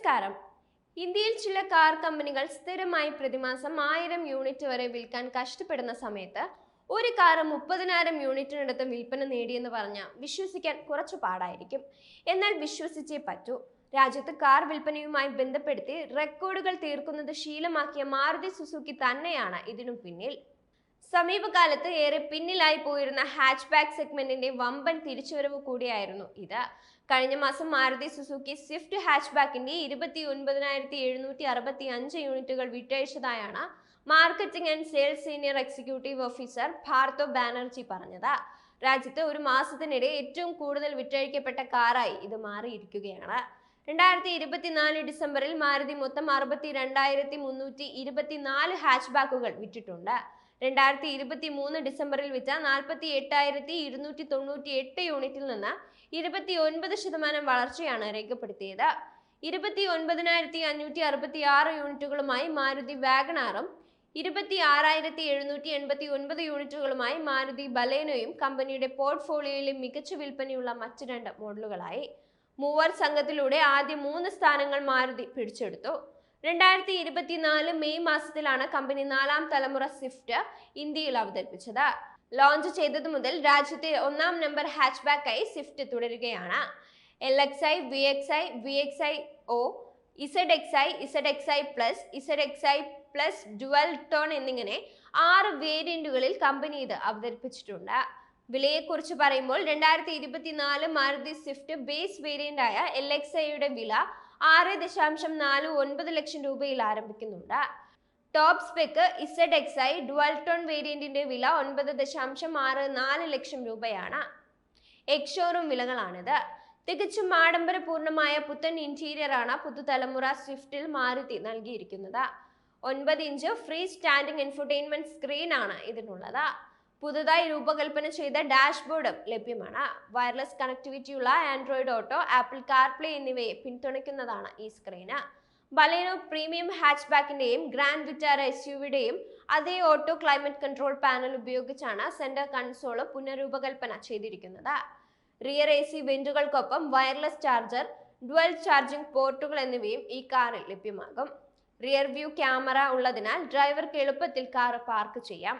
നമസ്കാരം. ഇന്ത്യയിൽ ചില കാർ കമ്പനികൾ സ്ഥിരമായി പ്രതിമാസം ആയിരം യൂണിറ്റ് വരെ വിൽക്കാൻ കഷ്ടപ്പെടുന്ന സമയത്ത് ഒരു കാർ മുപ്പതിനായിരം യൂണിറ്റിനടുത്ത് വിൽപ്പന നേടിയെന്ന് പറഞ്ഞാൽ വിശ്വസിക്കാൻ കുറച്ച് പാടായിരിക്കും. എന്നാൽ വിശ്വസിച്ചേ പറ്റൂ. രാജ്യത്ത് കാർ വിൽപ്പനയുമായി ബന്ധപ്പെടുത്തി റെക്കോർഡുകൾ തീർക്കുന്നത് ശീലമാക്കിയ മാരുതി സുസുക്കി തന്നെയാണ് ഇതിനു പിന്നിൽ. സമീപകാലത്ത് ഏറെ പിന്നിലായി പോയിരുന്ന ഹാച്ച് ബാക്ക് സെഗ്മെന്റിന്റെ വമ്പൻ തിരിച്ചുവരവ് കൂടിയായിരുന്നു ഇത്. കഴിഞ്ഞ മാസം മാരുതി സുസുക്കി സ്വിഫ്റ്റ് ഹാച്ച് ബാക്കിന്റെ ഇരുപത്തി ഒൻപതിനായിരത്തി എഴുന്നൂറ്റി അറുപത്തി അഞ്ച് യൂണിറ്റുകൾ വിറ്റഴിച്ചതായാണ് marketing and sales senior executive officer Partho Banerjee പറഞ്ഞത്. രാജ്യത്ത് ഒരു മാസത്തിനിടെ ഏറ്റവും കൂടുതൽ വിറ്റഴിക്കപ്പെട്ട കാറായി ഇത് മാറിയിരിക്കുകയാണ്. രണ്ടായിരത്തി ഇരുപത്തിനാല് ഡിസംബറിൽ മാരുതി മൊത്തം അറുപത്തി രണ്ടായിരത്തി മുന്നൂറ്റി ഇരുപത്തിനാല് ഹാച്ച് ബാക്കുകൾ വിറ്റിട്ടുണ്ട്. രണ്ടായിരത്തി ഇരുപത്തി മൂന്ന് ഡിസംബറിൽ വിറ്റ നാൽപ്പത്തി എട്ടായിരത്തി ഇരുന്നൂറ്റി തൊണ്ണൂറ്റി എട്ട് യൂണിറ്റിൽ നിന്ന് ഇരുപത്തി ഒൻപത് ശതമാനം വളർച്ചയാണ് രേഖപ്പെടുത്തിയത്. ഇരുപത്തി ഒൻപതിനായിരത്തി അഞ്ഞൂറ്റി അറുപത്തി ആറ് യൂണിറ്റുകളുമായി മാരുതി വാഗണാറും ഇരുപത്തി ആറായിരത്തി എഴുന്നൂറ്റി എൺപത്തി ഒൻപത് യൂണിറ്റുകളുമായി മാരുതി ബലേനോയും കമ്പനിയുടെ പോർട്ട്ഫോളിയോയിലെ മികച്ച വിൽപ്പനയുള്ള മറ്റ് രണ്ട് മോഡലുകളായി. മൂവർ സംഘത്തിലൂടെ ആദ്യ മൂന്ന് സ്ഥാനങ്ങൾ മാരുതി പിടിച്ചെടുത്തു. രണ്ടായിരത്തി ഇരുപത്തിനാല് മെയ് മാസത്തിലാണ് കമ്പനി നാലാം തലമുറ സ്വിഫ്റ്റ് ഇന്ത്യയിൽ അവതരിപ്പിച്ചത്. ലോഞ്ച് ചെയ്തതു മുതൽ രാജ്യത്തെ ഒന്നാം നമ്പർ ഹാച്ച് ബാക്കായി സ്വിഫ്റ്റ് തുടരുകയാണ്. L X I V X I V X I O Z X I Z X I plus Z X I plus dual tone എന്നിങ്ങനെ ആറ് വേരിയന്റുകളിൽ കമ്പനി ഇത് അവതരിപ്പിച്ചിട്ടുണ്ട്. വിലയെക്കുറിച്ച് പറയുമ്പോൾ രണ്ടായിരത്തി ഇരുപത്തിനാല് മാരുതി സ്വിഫ്റ്റ് ബേസ് വേരിയന്റായ എൽ എക്സ് ഐയുടെ വില ആറ് ദശാംശം നാല് ഒൻപത് ലക്ഷം രൂപയിൽ ആരംഭിക്കുന്നുണ്ട്. Top spec Z X I dual tone വേരിയന്റിന്റെ വില ഒൻപത് ദശാംശം ആറ് നാല് ലക്ഷം രൂപയാണ്. എക്സോറും വിലകളാണിത്. തികച്ചും ആഡംബരപൂർണമായ പുത്തൻ ഇന്റീരിയർ ആണ് പുതുതലമുറ സ്വിഫ്റ്റിൽ മാരുതി നൽകിയിരിക്കുന്നത്. ഒൻപത് inch free standing entertainment screen ആണ് ഇതിനുള്ളത്. പുതുതായി രൂപകൽപ്പന ചെയ്ത ഡാഷ്ബോർഡും ലഭ്യമാണ്. വയർലെസ് കണക്ടിവിറ്റിയുള്ള ആൻഡ്രോയിഡ് ഓട്ടോ ആപ്പിൾ കാർപ്ലേ എന്നിവയെ പിന്തുണയ്ക്കുന്നതാണ് ഈ സ്ക്രീന്. ബലേനോ പ്രീമിയം ഹാച്ച് ബാക്കിന്റെയും ഗ്രാൻഡ് വിറ്റാര എസ് യുവിയുടെയും അതേ ഓട്ടോ ക്ലൈമറ്റ് കൺട്രോൾ പാനൽ ഉപയോഗിച്ചാണ് സെന്റർ കൺസോൾ പുനരൂപകൽപ്പന ചെയ്തിരിക്കുന്നത്. Rear A C വെന്റുകൾക്കൊപ്പം wireless charger dual charging ports എന്നിവയും ഈ കാറിൽ ലഭ്യമാകും. റിയർ വ്യൂ ക്യാമറ ഉള്ളതിനാൽ ഡ്രൈവർക്ക് എളുപ്പത്തിൽ കാർ പാർക്ക് ചെയ്യാം.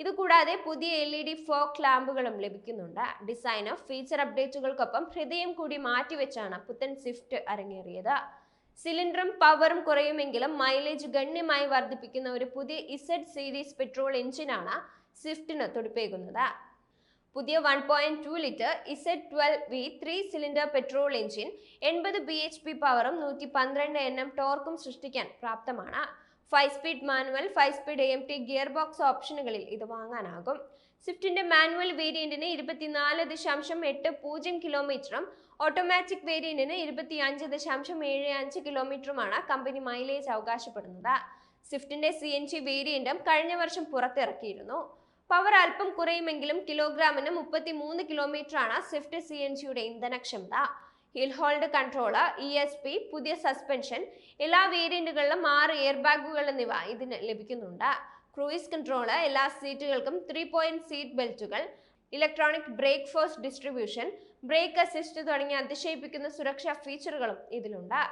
ഇതുകൂടാതെ പുതിയ എൽ ഇ ഡി ഫോക്ക് ലാമ്പുകളും ലഭിക്കുന്നുണ്ട്. ഡിസൈന് ഫീച്ചർ അപ്ഡേറ്റുകൾക്കൊപ്പം ഹൃദയം കൂടി മാറ്റിവെച്ചാണ് പുത്തൻ സ്വിഫ്റ്റ് അരങ്ങേറിയത്. സിലിണ്ടറും പവറും കുറയുമെങ്കിലും മൈലേജ് ഗണ്യമായി വർദ്ധിപ്പിക്കുന്ന ഒരു പുതിയ ഇസഡ് സീരീസ് പെട്രോൾ എഞ്ചിനാണ് സ്വിഫ്റ്റിന് തുടിപ്പേകുന്നത്. പുതിയ one point two litre Z twelve V three cylinder petrol engine എൺപത് ബി എച്ച് പി പവറും നൂറ്റി പന്ത്രണ്ട് എൻ എം ടോർക്കും സൃഷ്ടിക്കാൻ പ്രാപ്തമാണ്. Five speed manual five speed A M T gear box ഓപ്ഷനുകളിൽ ഇത് വാങ്ങാനാകും. സ്വിഫ്റ്റിന്റെ മാനുവൽ വേരിയന്റിന് ഇരുപത്തിനാല് ദശാംശം എട്ട് പൂജ്യം കിലോമീറ്ററും ഓട്ടോമാറ്റിക് വേരിയന്റിന് ഇരുപത്തി അഞ്ച് ദശാംശം ഏഴ് അഞ്ച് കിലോമീറ്ററുമാണ് കമ്പനി മൈലേജ് അവകാശപ്പെടുന്നത്. സ്വിഫ്റ്റിന്റെ സി എൻ ജി വേരിയന്റും കഴിഞ്ഞ വർഷം പുറത്തിറക്കിയിരുന്നു. പവർ അല്പം കുറയുമെങ്കിലും കിലോഗ്രാമിന് മുപ്പത്തി മൂന്ന് കിലോമീറ്ററാണ് സ്വിഫ്റ്റ് സി എൻ ജിയുടെ ഇന്ധനക്ഷമത. Hill hold controller E S P പുതിയ സസ്പെൻഷൻ എല്ലാ വേരിയന്റുകളിലും ആറ് എയർ ബാഗുകൾ എന്നിവ ഇതിന് ലഭിക്കുന്നുണ്ട്. ക്രൂയിസ് കൺട്രോൾ എല്ലാ സീറ്റുകൾക്കും three point seat ബെൽറ്റുകൾ electronic brake force distribution brake assist തുടങ്ങിയ അതിശയിപ്പിക്കുന്ന സുരക്ഷാ ഫീച്ചറുകളും ഇതിലുണ്ട്.